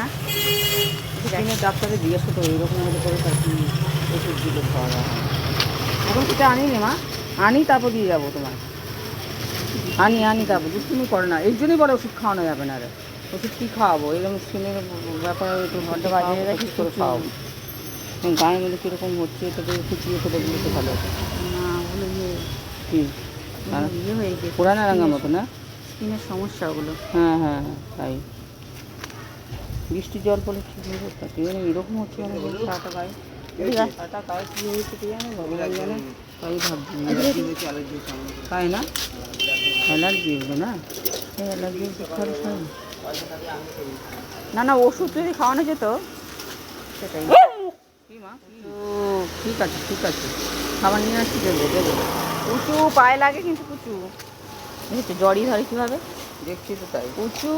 না? স্কিনের ডাক্তারে জিজ্ঞেস করতে হবে এরকম হলে করে তার কি ওষুধ দিলে খাওয়া দাওয়া এখন সেটা আনি নি মা। আনি তারপর দিয়ে যাব তোমার আনি আনি তারপর দুষ্টুমি করে না এই জন্যই বলে ওষুধ খাওয়ানো যাবে না রে। ওষুধ কী খাওয়াবো? এরকম স্কিনের ব্যাপারে একটু ঘণ্টা বাজিয়ে রাখি করে খাওয়াবো। গায়ের মধ্যে কীরকম হচ্ছে এটাকে ফুটিয়ে ফেলে দিলে তো ভালো হতো। না ওগুলো ইয়ে। কি? ইয়ে হয়ে গেছে। পুরানা রাঙার মতো না? স্কিনের সমস্যা ওগুলো। হ্যাঁ হ্যাঁ হ্যাঁ তাই। বৃষ্টি জল পড়লে ঠিক হয়ে যেত জানি এরকম হচ্ছে মানে সারাটা গায়ে সারাটা কী হয়েছে জানি? ভগবান জানে। তাই ভাবছি। তাই না? অ্যালার্জি না? অ্যালার্জি ওষুধ না না ওষুধ যদি খাওয়ানো যেত সেটাই। ঠিক আছে ঠিক আছে। খাবার নিয়ে আসছি দেবো দেবো। উঁচু পায়ে লাগে কিন্তু কুচু এই তো জ্বরই ধরে কীভাবে? দেখছি তো তাই। উঁচু।